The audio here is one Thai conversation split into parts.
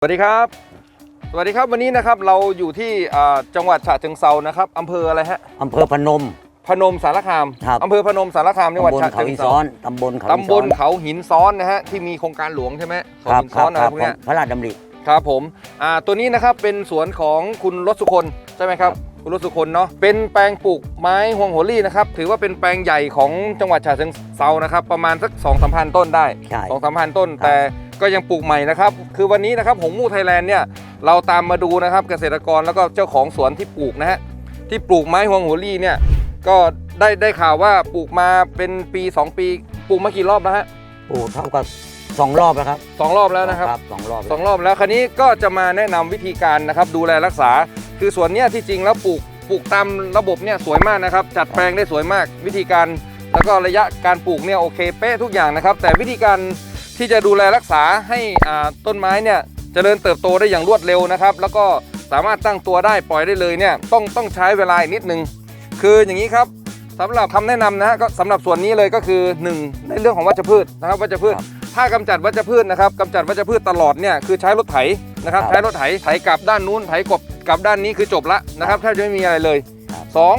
สวัสดีครับ สวัสดีครับวันนี้นะครับเราอยู่ที่อ่าจังหวัดฉะเชิงเซานะครับอำเภออะไรฮะอำเภอพนม พนมสารคามครับ อำเภอพนมสารคามจังหวัดตำบลฉะเขาเชิหิงนเซาซ้อนตำบลเขาตำหินบซ้อลนเขาหินซ้อนนะฮะที่มีโครงการหลวงใช่ไหมเขาครับหินคซ้รัอบนอะคไรรับพวกเนี้ยของพระราชดำริ ครับผมอ่าตัวนี้นะครับเป็นสวนของคุณรสสุคนใช่ไหมครับคุณรสสุคนเนาะเป็นแปลงปลูกไม้ฮวงโหรี่นะครับถือว่าเป็นแปลงใหญ่ของจังหวัดฉะเชิงเซานะครับประมาณสัก2 3 0 0 0 ต้นได้ใช่สองสามพันต้นครับแต่ ก็ยังปลูกใหม่นะครับ คือวันนี้นะครับหงมูไทยแลนด์เนี่ยเราตามมาดูนะครับเกษตรกรแล้วก็เจ้าของสวนที่ปลูกนะฮะที่ปลูกไม้ฮวงโหรี่เนี่ยก็ได้ได้ข่าวว่าปลูกมาเป็นปี 2 ปี ปลูกมากี่รอบแล้วฮะปลูกเท่ากับสองรอบแล้วครับสองรอบแล้วนะครับสองรอบสองรอบแล้วคราวนี้ก็จะมาแนะนำวิธีการนะครับดูแลรักษา คือสวนเนี้ยที่จริงแล้วปลูกปลูกตามระบบเนี่ยสวยมากนะครับ จัดแปลงได้สวยมากวิธีการ แล้วก็ระยะการปลูกเนี่ยโอเคเป๊ะทุกอย่างนะครับ แต่วิธีการ ที่จะดูแลรักษาให้อ่าต้นไม้เนี่ยเจริญเติบโตได้อย่างรวดเร็วนะครับ แล้วก็สามารถตั้งตัวได้ปล่อยได้เลยเนี่ยต้องต้องใช้เวลาอีกนิดนึง คืออย่างนี้ครับสำหรับคำแนะนำนะฮะก็สำหรับส่วนนี้เลยก็คือ 1 ในเรื่องของวัชพืชนะครับวัชพืช ถ้ากำจัดวัชพืชนะครับกำจัดวัชพืชตลอดเนี่ยคือใช้รถไถนะครับครับ ใช้รถไถไถกลับด้านนู้นไถกบกลับด้านนี้คือจบละนะครับแทบจะไม่มีอะไรเลยครับสอง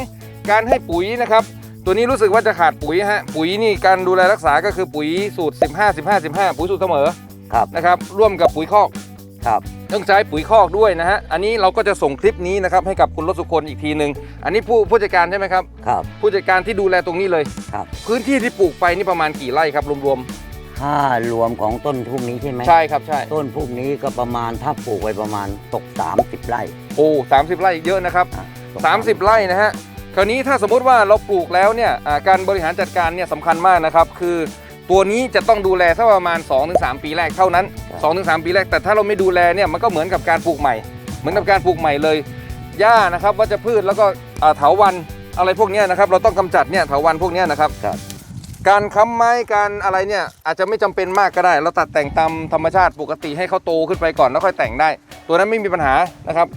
การให้ปุ๋ยนะครับ ตัวนี้รู้สึกว่าจะขาดปุ๋ยฮะปุ๋ยนี่การดูแลรักษาก็คือปุ๋ยสูตร 15 15 15 ปุ๋ยสูตรเสมอครับนะครับร่วมกับปุ๋ยคอกครับต้องใช้ปุ๋ยคอกด้วยนะฮะอันนี้เราก็จะส่งคลิปนี้นะครับให้กับคุณรสสุคนอีกทีหนึ่งอันนี้ผู้ผู้จัดการใช่ไหมครับครับผู้จัดการที่ดูแลตรงนี้เลยครับพื้นที่ที่ปลูกไปนี่ประมาณกี่ไร่ครับรวมถ้ารวมของต้นพวกนี้ใช่ไหมๆใช่ครับใช่ ต้นพวกนี้ก็ประมาณถ้าปลูกไว้ประมาณตก 30 ไร่ โอ้สามสิบไร่เยอะนะครับอะตก30ไร่นะฮะค ราวนี้ถ้าสมมุติว่าเราปลูกแล้วเนี่ยอ่าการบริหารจัดการเนี่ยสำคัญมากนะครับ คือตัวนี้จะต้องดูแลสักประมาณ 2-3 ปีแรกเท่านั้น 2-3 ปีแรกแต่ถ้าเราไม่ดูแลเนี่ยมันก็เหมือนกับการปลูกใหม่ เหมือนกับการปลูกใหม่เลยหญ้านะครับวัชพืชแล้วก็อ่าเถาวันอะไรพวกเนี้ยนะครับเราต้องกำจัดเนี่ยเถาวันพวกเนี้ยนะครับครับ การค้ำไม้การอะไรเนี่ยอาจจะไม่จำเป็นมากก็ได้ เราตัดแต่งตามธรรมชาติปกติให้เขาโตขึ้นไปก่อนแล้วค่อยแต่งได้ ตัวนั้นไม่มีปัญหานะครับ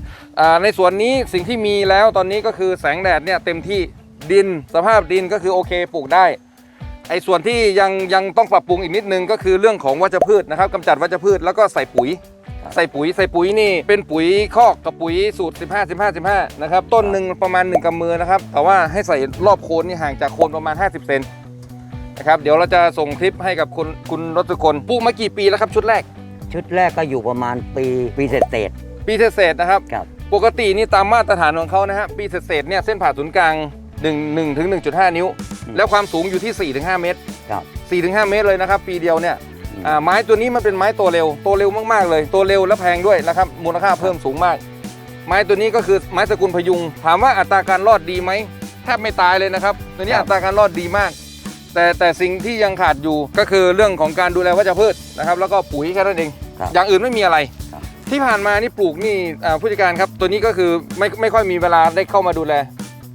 ในส่วนนี้สิ่งที่มีแล้วตอนนี้ก็คือแสงแดดเนี่ยเต็มที่ดินสภาพดินก็คือโอเคปลูกได้ไอ้ส่วนที่ยังยังต้องปรับปรุงอีกนิดนึงก็คือเรื่องของวัชพืชนะครับกำจัดวัชพืชแล้วก็ใส่ปุ๋ย ใส่ปุ๋ยใส่ปุ๋ยนี่เป็นปุ๋ยคอกกับปุ๋ยสูตร 15 15 15 นะครับ ต้นหนึ่งประมาณ 1กำมือนะครับ แต่ว่าให้ใส่รอบโคนนี่ห่างจากโคนประมาณ 50 เซน นะครับเดี๋ยวเราจะส่งคลิปให้กับคุณคุณรสสุคนปลูกมากี่ปีแล้วครับชุดแรก ชุดแรกก็อยู่ประมาณปีปีเศษเศษปีเศษๆนะครับๆครับ ปกตินี่ตามมาตรฐานของเขานะฮะปีเศษๆเนี่ยเส้นผ่าศูนย์กลาง1 1ถึง1.5 นิ้วแล้วความสูงอยู่ที่4-5เมตรครับ4-5เมตรเลยนะครับ ปีเดียวเนี่ยอืมอ่าไม้ตัวนี้มันเป็นไม้ตัวเร็วตัวเร็วมากๆเลย ตัวเร็วและแพงด้วยนะครับมูลค่าเพิ่มสูงมาก ไม้ตัวนี้ก็คือไม้สกุลพยุง ถามว่าอัตราการรอดดีไหมแทบไม่ตายเลยนะครับ ตัวนี้อัตราการรอดดีมาก แต่แต่สิ่งที่ยังขาดอยู่ก็คือเรื่องของการดูแลวัชพืชนะครับ แล้วก็ปุ๋ยแค่นั้นเอง ครับอย่างอื่นไม่มีอะไร ครับ ที่ผ่านมานี่ปลูกนี่อ่าผู้จัดการครับ ตัวนี้ก็คือไม่ไม่ค่อยมีเวลาได้เข้ามาดูแล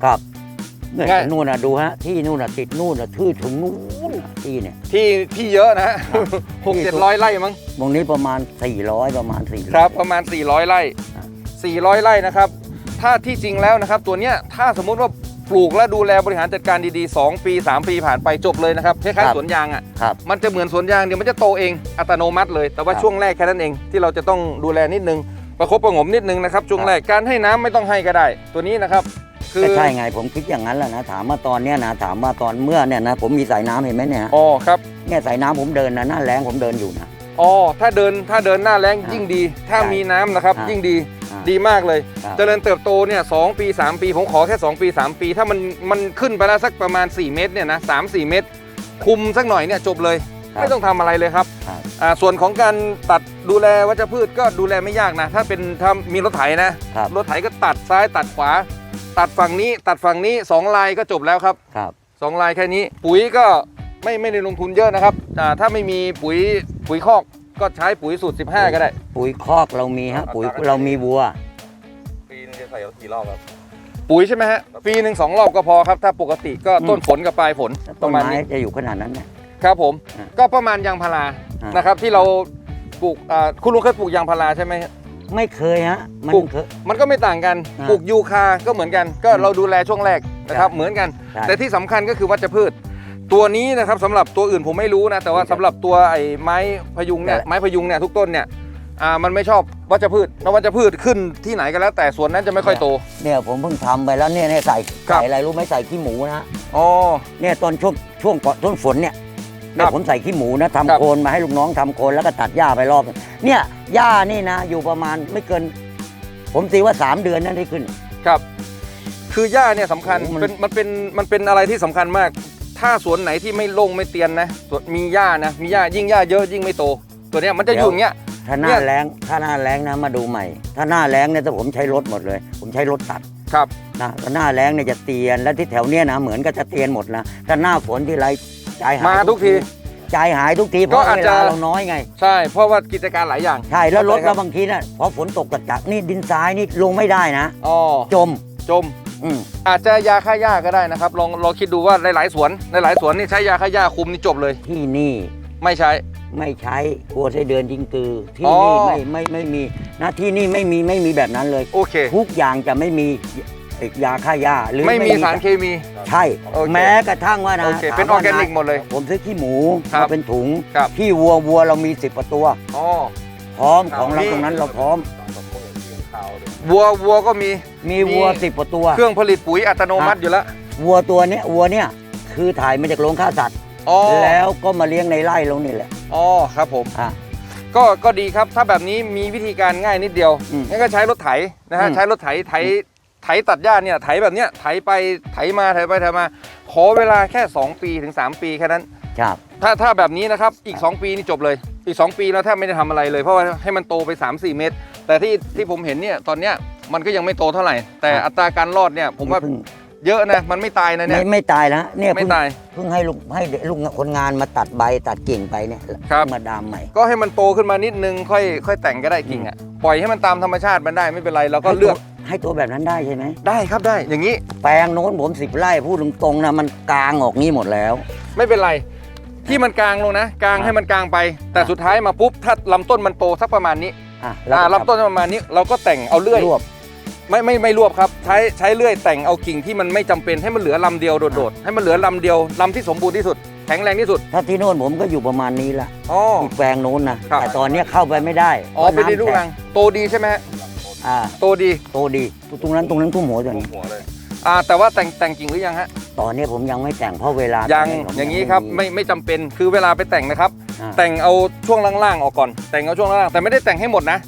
ครับเนี่ยง่าย นู่นน่ะดูฮะ ที่นู่นน่ะติดนู่นน่ะทื่อถึงนู่นน่ะที่เนี่ย ที่ที่เยอะนะฮะหกเจ็ดร้อยไร่มั้ง ตรงนี้ประมาณ 400 ประมาณ400 ครับประมาณ 400 ไร่ครับ400 ไร่นะครับ ถ้าที่จริงแล้วนะครับ ตัวเนี้ยถ้าสมมุติว่า ปลูกและดูแลบริหารจัดการดีๆ 2 ปี 3 ปีผ่านไปจบเลยนะครับคล้ายๆสวนยางอะครับ มันจะเหมือนสวนยางเดี๋ยวมันจะโตเองอัตโนมัติเลย แต่ว่าครับช่วงแรกแค่นั้นเองที่เราจะต้องดูแลนิดนึงประคบประหงมนิดนึงนะครับช่วงครับ แรกการให้น้ำไม่ต้องให้ก็ได้ ตัวนี้นะครับ คือก็ใช่ไงผมคิดอย่างนั้นแหละนะถามว่าตอนเนี้ยนะถามว่าตอนเมื่อเนี่ยนะผมมีสายน้ำเห็นไหมเนี่ยฮะอ๋อครับเนี่ยสายน้ำผมเดินนะหน้าแรงผมเดินอยู่นะ อ๋อถ้าเดินถ้าเดินหน้าแรงอ่ายิ่งดี ถ้าใช่มีน้ำนะครับ อ่ายิ่ ยิ่งดีอ่า ดีมากเลยครับเจริญเติบโตเนี่ยสปี 3 ปี ผมขอแค่ 2 ปี 3 ปี ถ้ามันมันขึ้นไปแล้วสักประมาณ 4 เมตรเนี่ยนะสามสี่เมตร คุมสักหน่อยเนี่ยจบเลย ครับไม่ต้องทำอะไรเลยครับครับ อ่าส่วนของการตัดดูแลวัชพืชก็ดูแลไม่ยากนะ ถ้าเป็นถ้ามีรถไถนะ ครับรถไถก็ตัดซ้ายตัดขวา ตัดฝั่งนี้ตัดฝั่งนี้2ลายก็จบแล้วครับ ครับ2ลายแค่นี้ปุ๋ยก็ไม่ไม่ได้ลงทุนเยอะนะครับอ่าถ้าไม่มีปุ๋ยปุ๋ยคอก ก็ใช้ปุ๋ยสูตร 15 ก็ได้ ปุ๋ยคอกเรามีฮะปุ๋ยเรามีวัว ปีนึงจะใส่กี่รอบครับปุ๋ยใช่ไหมฮะปีหนึ่งสองรอบก็พอครับ ถ้าปกติก็อืมต้นฝนกับปลายฝนปต้นระมาณไม้นี้จะอยู่ขนาดนั้นนะครับผมอ่าก็ประมาณยางพาราอ่านนะครับ ที่เราปลูกอ่าคุณลุงเคยปลูกยางพาราใช่ไหมฮะไม่เคยฮะมันปลูกเคยมันก็ไม่ต่างกันอ่าปลูกยูคาก็เหมือนกัน ก็อืมเราดูแลช่วงแรกนะครับใช่เหมือนกันใช่แต่ที่สำคัญก็คือวัชพืช ตัวนี้นะครับสำหรับตัวอื่นผมไม่รู้นะ แต่ว่าสำหรับตัวไอ้ไม้พยุงเนี่ยแต่ไม้พยุงเนี่ยทุกต้นเนี่ยอ่ามันไม่ชอบวัชพืชแล้ววัชพืชขึ้นที่ไหนก็แล้ว แต่ส่วนนั้นจะไม่ค่อยโต เนี่ยผมเพิ่งทำไปแล้วเนี่ยเนี่ยใส่ครับ ใส่อะไรรู้ไหมใส่ขี้หมูนะอ๋อ เนี่ยตอนช่วงช่วงก่อนต้นฝนเนี่ยเนี่คยรับผมใส่ขี้หมูนะครัทำบ โคนมาให้ลูกน้องทำโคนแล้วก็ตัดหญ้าไปรอบนึงเนี่ยหญ้านี่นะ อยู่ประมาณไม่เกิน ผมตีว่า3เดือนนั่นได้ขึ้น ครับ คือหญ้าเนี่ยสำคัญโอ้มัน เป็นมันเป็นมันเป็นอะไรที่สำคัญมาก ถ้าสวนไหนที่ไม่โล่งไม่เตียนนะสวนมีหญ้านะ มีหญ้ายิ่งหญ้าเยอะยิ่งไม่โต ตัวเนี้ยมันจะอยู่อย่างเงี้ย ถ้าหน้าเนี่ยแรงถ้าหน้าแรงนะมาดูใหม่ ถ้าหน้าแรงเนี่ยถ้าผมใช้รถหมดเลย ผมใช้รถตัดครับ นะถ้าหน้าแรงเนี่ยจะเตียนและที่แถวเนี้ยนะเหมือนก็จะเตียนหมดนะถ้าหน้าฝนที่ไรใจหายมาทุกทีใจหายทุกทีเพก็ราะอาจเวจะ ลาเราน้อยไง ใช่ เพราะว่ากิจการหลายอย่าง ใช่แล้วรถเข้าใจครับเราบางทีน่ะพอฝนตกจัดๆนี่ดินทรายนี่ลงไม่ได้นะ อ๋อจมจม อืมอาจจะยาฆ่าหญ้าก็ได้นะครับ ลองลองคิดดูว่าหลายๆสวนหลายๆสวนนี่ใช้ยาฆ่าหญ้าคุมนี่จบเลย ที่นี่ไม่ใช้ ไม่ใช้กลัวไส้เดือนยิงตือ ที่อ๋อนี่ไม่ไม่ไม่มีนะที่นี่ไม่มีไม่มีแบบนั้นเลย โอเค ทุกอย่างจะไม่มียาฆ่าหญ้าหรือไม่มีสารเคมี ใช่ โอเคแม้กระทั่งว่านะโอเคถามเป็นออว่าร์แกนิกหมดเลยผมซื้อขี้หมูครับมาเป็นถุงครับ ขี้วัววัวเรามีสิบตัว อ๋อ พร้อมของเรานี่ตรงนั้นเราพร้อม วัววัวก็มีมีวัวมีสิบตัว เครื่องผลิตปุ๋ยอัตโนมัติอยู่แล้ววัวตัวเนี้ยวัวเนี่ยคือถ่ายมาจากโรงฆ่าสัตว์อ๋อแล้วก็มาเลี้ยงในไร่เรานี่แหละอ๋อครับผมอะก็ก็ดีครับถ้าแบบนี้มีวิธีการง่ายนิดเดียวอืมงั้นก็ใช้รถไถนะฮะอืมใช้รถไถไถไถตัดหญ้าเนี่ยไถแบบเนี้ยไถไปไถมาไถไปไถมา ขอเวลาแค่ 2 ปีถึง 3 ปีแค่นั้นครับถ้าถ้าแบบนี้นะครับอีก 2 ปีนี่จบเลยอีก 2 ปีแล้วแทบไม่ได้ทำอะไรเลยเพราะว่าให้มันโตไป 3-4 เมตร แต่ที่ที่ผมเห็นเนี่ยตอนเนี้ยมันก็ยังไม่โตเท่าไหร่ แต่อัตราการรอดเนี่ยผมว่าเพิ่งเยอะนะมันไม่ตายนะเนี่ไม่ยไม่ตายแล้วเนี่ยไม่เพิ่งตาย เพิ่งให้ลูกให้ลูกคนงานมาตัดใบตัดกิ่งไปเนี่ยครับ มาดามใหม่ก็ให้มันโตขึ้นมานิดนึงค่อยค่อยแต่งก็ได้กิ่งอะปล่อยให้มันตามธรรมชาติมันได้ไม่เป็นไรเราก็เลือกให้ตัวแบบนั้นได้ใช่ไหมได้ครับได้อย่างนี้แปลงโน้นผมสิบไร่พูดตรงๆนะมันกลางออกนี้หมดแล้ว ไม่เป็นไร ที่มันกลางลงนะกลางอะให้มันกลางไป แต่สุดท้ายมาปุ๊บถ้าลำต้นมันโตสักประมาณนี้ อะอ่าก็ลำต้นประมาณนี้เราก็แต่งเอาเลื่อยรวบไม่ไม่ไม่รวบครับ ใช้ใช้เลื่อยแต่งเอากิ่งที่มันไม่จำเป็นให้มันเหลือลำเดียวโดดๆให้มันเหลือลำเดียวลำที่สมบูรณ์ที่สุดแข็งแรงที่สุด ถ้าที่โน่นผมก็อยู่ประมาณนี้ละอ๋ออีกแปลงโน้นนะครับแต่ตอนเนี้ยเข้าไปไม่ได้อ๋อเป็นในพลูราะกน้ำรังโตดีใช่ไหมฮะอ่าโตดีโตดีตรงนั้นตรงนั้นทุ่มหัวตัวนี้หัวเลยอ่าแต่ว่าแต่งแต่งกิ่งหรือยังฮะตอนเนี้ยผมยังไม่แต่งเพราะเวลายังแต่ผมอย่างนี้ครับมีไม่ไม่จำเป็นคือเวลาไปแต่งนะครับอ่า แต่งเอาช่วงล่างๆออกก่อน แต่งเอาช่วงล่างๆแต่ไม่ได้แต่งให้หมดนะ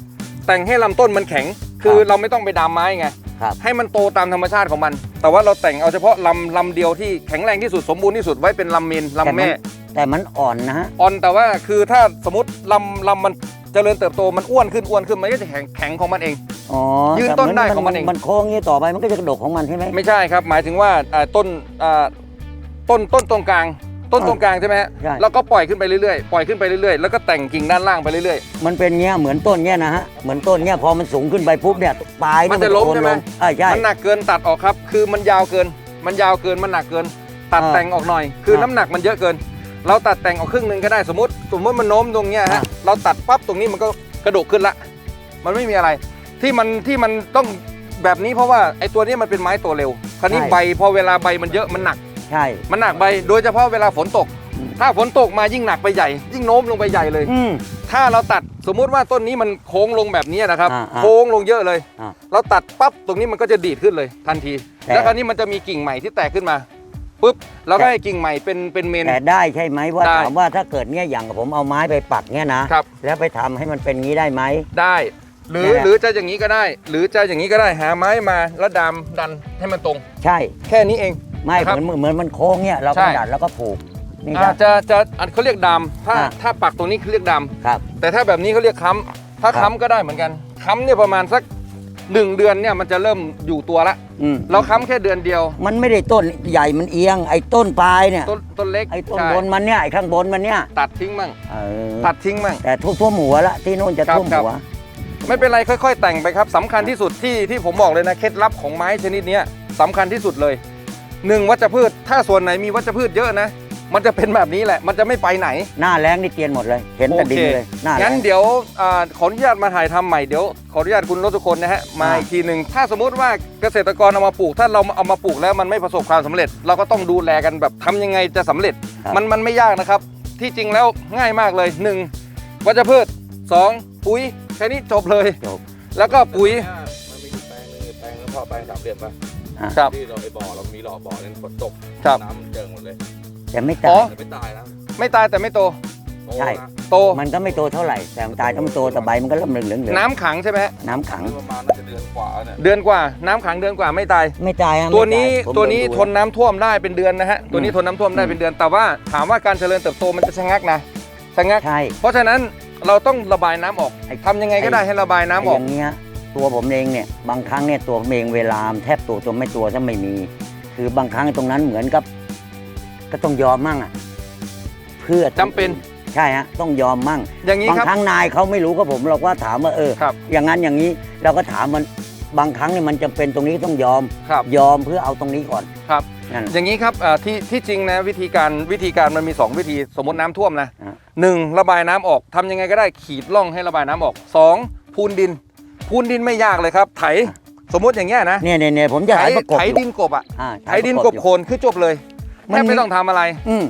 แต่งให้ลำต้นมันแข็ง คือเราไม่ต้องไปดามไม้ไงครับให้มันโตตามธรรมชาติของมัน แต่ว่าเราแต่งเอาเฉพาะลำลำเดียวที่แข็งแรงที่สุดสมบูรณ์ที่สุดไว้เป็นลำเมนลำแม่ แต่มันอ่อนนะฮะอ่อนแต่ว่าคือถ้าสมมติลำลำมันเจริญเติบโตมันอ้วนขึ้นอ้วนขึ้นมันก็จะแข็งแข็งของมันเองอ๋อยืนแต่ต้นได้มัของมันเองมันโค้งอย่างนี้ต่อไปมันก็จะกระดกของมันใช่ไหมไม่ใช่ครับ หมายถึงว่าอ่าต้นอ่าต้นต้นตรงกลาง ต้นอ่าตรงกลางใช่ไหมฮะใช่ แล้วก็ปล่อยขึ้นไปเรื่อยๆ ปล่อยขึ้นไปเรื่อยๆ แล้วก็แต่งกิ่งด้านล่างไปเรื่อย มันเป็นเงี้ยเหมือนต้นเงี้ยนะฮะเหมือนต้นเงี้ยพอมันสูงขึ้นไปปุ๊บเนี่ยปลายมันจะล้มโค่ใช่ไหมอ่าใช่มันหนักเกินตัดออกครับ คือมันยาวเกิน มันยาวเกิน มันหนักเกิน ตัดอ่าแต่งออกหน่อย คืออ่าน้ำหนักมันเยอะเกิน เราตัดแต่งออกครึ่งหนึ่งก็ได้ สมมติ สมมติมันโน้มตรงเนี้ยอ่าฮะเราตัดปั๊บตรงนี้มันก็กระดกขึ้นละ มันไม่มีอะไร ที่มันที่มันต้องแบบนี้เพราะว่าไอ้ตัวนี้มันเป็นไม้โตเร็ว คราวนี้ใบพอเวลาใบมันเยอะมันหนัก ใช่ มันหนักใบโดยเฉพาะเวลาฝนตกอืมถ้าฝนตกมายิ่งหนักไปใหญ่ ยิ่งโน้มลงไปใหญ่เลย อืม ถ้าเราตัดสมมุติว่าต้นนี้มันโค้งลงแบบนี้นะครับ อ่าอ่าโค้งลงเยอะเลย อ่าเราตัดปั๊บตรงนี้มันก็จะดีดขึ้นเลยทันที แต่ แล้วคราวนี้มันจะมีกิ่งใหม่ที่แตกขึ้นมาปุ๊บเราก็ให้กิ่งใหม่เป็นเป็นเมน แต่ได้ใช่ไหมว่าได้ถามว่าถ้าเกิดเงี้ยอย่างผมเอาไม้ไปปักเงี้ยนะครับ แล้วไปทำให้มันเป็นงี้ได้ไหม ได้ หรือเนี่ยหรือจะอย่างนี้ก็ได้ หรือจะอย่างนี้ก็ได้หาไม้มาแล้วดามดันให้มันตรง ใช่ แค่นี้เอง ไม่ครับเหมือนเหมือนมันโค้งเงี้ยเราใช่ก็ดัดแล้วก็ผูกนี่คอ่ารับ จะจะอันเขาเรียกดามถ้าอ่า ถ้าปักตรงนี้เขาเรียกดามครับแต่ถ้าแบบนี้เขาเรียกค้ำถ้าครับ ค้ำก็ได้เหมือนกันค้ำเนี่ยประมาณสักหนึ่งเดือนเนี่ยมันจะเริ่มอยู่ตัวละ อืมเราค้ำแค่เดือนเดียว มันไม่ได้ต้นใหญ่มันเอียง ไอ้ต้นปลายเนี่ย ต้นต้นเล็กไอ้ต้นใช่บนมันเนี่ยไอ้ข้างบนมันเนี่ยตัดทิ้งมั่งเออตัดทิ้งมั่ง แต่ทั่วทั่วหัวละที่โน่นจะครับท่วมครับ หัว ไม่เป็นไรค่อย ๆ แต่งไปครับสำคัญที่สุดที่ที่ผมบอกเลยนะเคล็ดลับของไม้ชนิดเนี้ยสำคัญที่สุดเลย หนึ่งวัชพืช ถ้าส่วนไหนมีวัชพืชเยอะนะ มันจะเป็นแบบนี้แหละ มันจะไม่ไปไหน หน้าแรงนี่เตียนหมดเลย เห็นแต่ดินเลยหน้าแรงั้นง เดี๋ยวอาขออนุญาตมาถ่ายทำใหม่เดี๋ยวขออนุญาตคุณรถทุกคนนะฮะมาอ่า อีกทีหนึ่งถ้าสมมติว่าเกษตรกรเอามาปลูก ถ้าเราเอามาปลูกแล้วมันไม่ประสบความสำเร็จ เราก็ต้องดูแลกันแบบทำยังไงจะสำเร็จมันมันไม่ยากนะครับ ที่จริงแล้วง่ายมากเลยหนึ่งวัชพืชสองปุ๋ยค่นี้จบเลย จบ แล้วก็ปุ๋ย มันมีอยู่แปลงหนึงแปลงแล้วพอแปลงสามเหลี่ยมป่ะ ครับ ที่เราไปบ่อเรามีหล่อบ่อนั้นฝนตกครับ น้ำเจิงหมดเลยแต่ไม่อ๋ตาอย แต่ไม่ตายนะไม่ตายแต่ไม่โต โตใช่ นะโต มันก็ไม่โตเท่าไหร่ แต่มันตายก็ไม่โตแต่ใบมันก็เริ่มเหลืองเหลืองน้ำขังใช่ไหมฮะน้ำขัง ประมาณน่าจะเดือนกว่าเนี่ยเดือนกว่า น้ำขังเดือนกว่าไม่ตาย ไม่ตายฮะตัวนี้ไม่ายผมตัวนี้ดู ทนน้ำท่วมได้เป็นเดือนนะฮะ ตัวนี้อืม ทนน้ำท่วมได้อืมเป็นเดือน แต่ว่าถามว่าการเจริญเติบโตมันจะชะงักนะ ชะงัก ใช่ เพราะฉะนั้นเราต้องระบายน้ำออกไอ้ ทำยังไงก็ได้ให้ระบายน้ำอออก ย่างเงี้ย ตัวผมเองเนี่ยบางครั้งเนี่ยตัวผมเองเวลาแทบตัวตัวไม่ตัวถ้าไม่มี คือบางครั้งตรงนั้นเหมือนกับ ก็ต้องยอมมั่งอะเพื่อจำเป็นใช่ฮะต้องยอมมั่งอย่างนี้บางครับครั้งนายเขาไม่รู้ก็ผมเราก็ถามว่าเออครับอย่างนั้นอย่างนี้เราก็ถามมันบางครั้งเนี่ยมันจำเป็นตรงนี้ต้องยอมครับยอมเพื่อเอาตรงนี้ก่อนครับนั่นอย่างนี้ครับอ่าที่ที่จริงนะวิธีการวิธีการมันมี 2 วิธีสมมติน้ำท่วมนะอะหนึ่งระบายน้ำออกทำยังไงก็ได้ขีดร่องให้ระบายน้ำออกสองพูนดิน พูนดินไม่ยากเลยครับ ไถสมมติอย่างเงี้ยนะเนี่ยเนี่ยเนี่ยผมจะไถถ่ายประกบไถดินกบอะอ่าไถดินกบโคนคือจบเลยแทบไม่ต้องทำอะไร อืม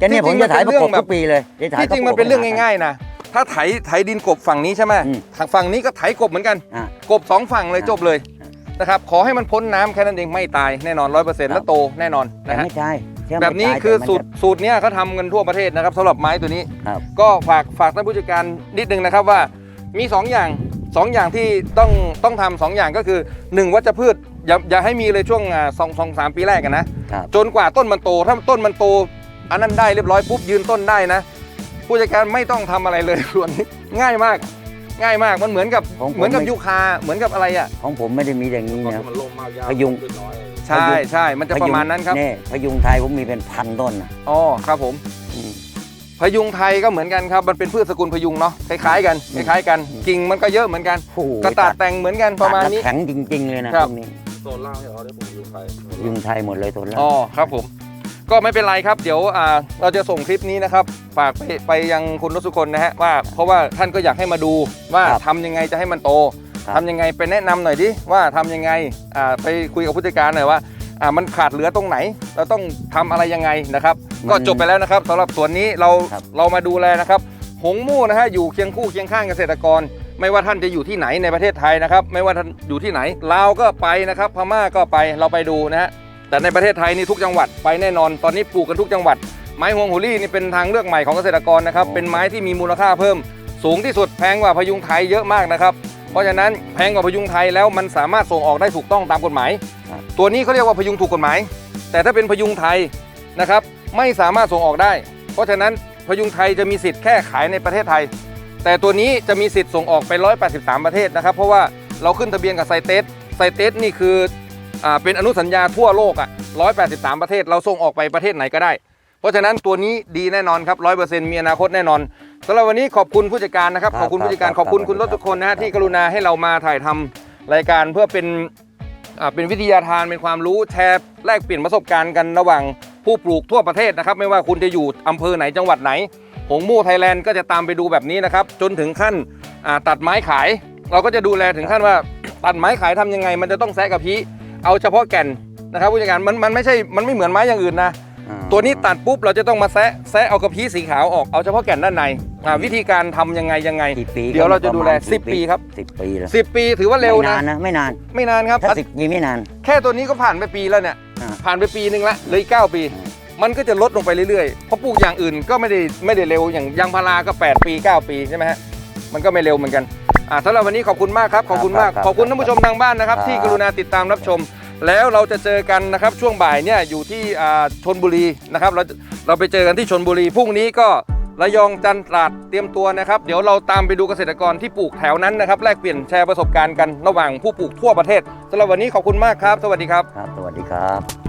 จะเนี่ยจริผมงจะถ่ายปเระกบเรื่องแบบทุกปีเลยจะถ่ายที่จริงมันเป็นเรื่องง่ายๆนะ ถ้าไถไถดินกบฝั่งนี้ใช่ไหมอืมทางฝั่งนี้ก็ไถกบเหมือนกัน อะกบสองฝั่งเลยอะจบเลยอะนะครับ ขอให้มันพ้นน้ำแค่นั้นเองไม่ตายแน่นอนร้อยเปอร์เซ็นต์ครับ แล้วโตแน่นอนแต่นะฮะ ไม่ใช่เชื่อแบบนี้ตายคือแต่มันสูตรจะสูตรเนี้ยเขาทำกันทั่วประเทศนะครับสำหรับไม้ตัวนี้ ครับ ก็ฝากฝากท่านผู้จัดการนิดนึงนะครับว่ามี 2 อย่าง 2อย่างที่ต้องต้องทำสองอย่างก็คือ1วัชพืชอย่าอย่าให้มีเลยช่วงอ่าสองสองสามปีแรกกันนะ ครับ จนกว่าต้นมันโตถ้าต้นมันโต อันนั้นได้เรียบร้อยปุ๊บยืนต้นได้นะ ผู้จัดการไม่ต้องทำอะไรเลย ส่วนนี้ง่ายมาก ง่ายมากมันเหมือนกับของผม เหมือนกับไม่ยูคาเหมือนกับอะไรอะของผมไม่ได้มีอย่างนี้ก็นะคือมันล่มมากยากพยุง ขึ้นน้อย ใช่ใช่มันจะประมาณนั้นครับ เนี่ยพยุงไทยผมมีเป็นพันต้นนะอ๋อครับผมอืม พยุงไทยก็เหมือนกันครับ มันเป็นพืชสกุลพยุงเนาะคล้ายๆกันอืคมล้ายๆกันกิ่งมันก็เยอะเหมือนกันโอ้โห กระตาดแต่งเหมือนกันประมาณนี้ตัดแล้วแข็งจริง ๆ เลยนะครับพวกนี้โซนล่างที่เราได้ปลูกอยู่ไทยยุงไทยหมดเลยตัวละอ๋อครับผม ก็ไม่เป็นไรครับ เดี๋ยวอ่าเราจะส่งคลิปนี้นะครับฝากไปไปยังคุณรสุคนนะฮะว่า เพราะว่าท่านก็อยากให้มาดูว่าทำยังไงจะให้มันโตทำยังไงไปแนะนำหน่อยดิว่าทำยังไงอ่าไปคุยกับผู้จัดการหน่อยว่า อ่ามันขาดเหลือตรงไหน เราต้องทำอะไรยังไงนะครับก็จบไปแล้วนะครับสำหรับส่วนนี้เราเรามาดูแลนะครับ หงมู่นะฮะอยู่เคียงคู่เคียงข้างเกษตรกร ไม่ว่าท่านจะอยู่ที่ไหนในประเทศไทยนะครับ ไม่ว่าท่านอยู่ที่ไหนลาวก็ไปนะครับ พม่าก็ไปเราไปดูนะฮะแต่ในประเทศไทยนี่ทุกจังหวัดไปแน่นอน ตอนนี้ปลูกกันทุกจังหวัด ไม้ฮวงหูรี่นี่เป็นทางเลือกใหม่ของเกษตรกรนะครับ เป็นไม้ที่มีมูลค่าเพิ่ม สูงที่สุดแพงกว่าพยุงไทยเยอะมากนะครับ เพราะฉะนั้นแพงกว่าพยุงไทยแล้วมันสามารถส่งออกได้ถูกต้องตามกฎหมาย ตัวนี้เขาเรียกว่าพยุงถูกกฎหมาย แต่ถ้าเป็นพยุงไทยนะครับไม่สามารถส่งออกได้ เพราะฉะนั้นพยุงไทยจะมีสิทธิ์แค่ขายในประเทศไทย แต่ตัวนี้จะมีสิทธิ์ส่งออกไป 183 ประเทศนะครับ เพราะว่าเราขึ้นทะเบียนกับไซเตสไซเตสนี่คืออเป็นอนุสัญญาทั่วโลกอะ183 ประเทศเราส่งออกไปประเทศไหนก็ได้ เพราะฉะนั้นตัวนี้ดีแน่นอนครับ100%มีอนาคตแน่นอนสำหรับวันนี้ขอบคุณผู้จัดการนะครับขอบคุณผู้จัดการขอบคุณคุณรถทุกคนนะฮะที่กรุณาให้เรามาถ่ายทำรายการเพื่อเป็นอ่าเป็นวิทยาทานเป็นความรู้แชร์แลกเปลี่ยนประสบการณ์กันระหว่างผู้ปลูกทั่วประเทศนะครับไม่ว่าคุณจะอยู่อำเภอไหนจังหวัดไหน หงมู่ไทยแลนด์ก็จะตามไปดูแบบนี้นะครับ จนถึงขั้นอ่าตัดไม้ขาย เราก็จะดูแลถึงขั้นว่าตัดไม้ขายทำยังไง มันจะต้องแซะกับพีเอาเฉพาะแก่นนะครับผู้จัดการมันมันไม่ใช่มันไม่เหมือนไม้อย่างอื่นนะอ่า ตัวนี้ตัดปุ๊บเราจะต้องมาแซะแซะเอากระพี้สีขาวออกเอาเฉพาะแก่นด้านในอ่าวิธีการทำยังไงยังไง กี่ปีเดี๋ยวเราจะดูแลปมณ10ปีครับ สิบปีแล้ว10 ปีถือว่าเร็วไม่นะ นานนะไม่นานไม่นานครับ ถ้าสิบปีไม่นาน แค่ตัวนี้ก็ผ่านไปปีแล้วเนี่ย อ่าผ่านไปปีหนึ่งละเหลยเก้าปี อืม มันก็จะลดลงไปเรื่อยๆเพราะปลูกอย่างอื่นก็ไม่ได้ไม่ได้เร็วอย่างยางพาราก็ 8 ปี 9 ปีใช่ไหมฮะมันก็ไม่เร็วเหมือนกันอ่าสำหรับวันนี้ขอบคุณมากครับขอบคุณมากครับขอบคุณท่านผู้ชมทางบ้านนะครับ ครับ ที่กรุณาติดตามรับชม แล้วเราจะเจอกันนะครับช่วงบ่ายเนี่ยอยู่ที่ชนบุรีนะครับเราเราไปเจอกันที่ชนบุรีพรุ่งนี้ก็ระยองจันทร์ตราดเตรียมตัวนะครับ เดี๋ยวเราตามไปดูเกษตรกรที่ปลูกแถวนั้นนะครับแลกเปลี่ยนแชร์ประสบการณ์กันระหว่างผู้ปลูกทั่วประเทศสำหรับวันนี้ขอบคุณมากครับ สวัสดีครับครับ สวัสดีครับ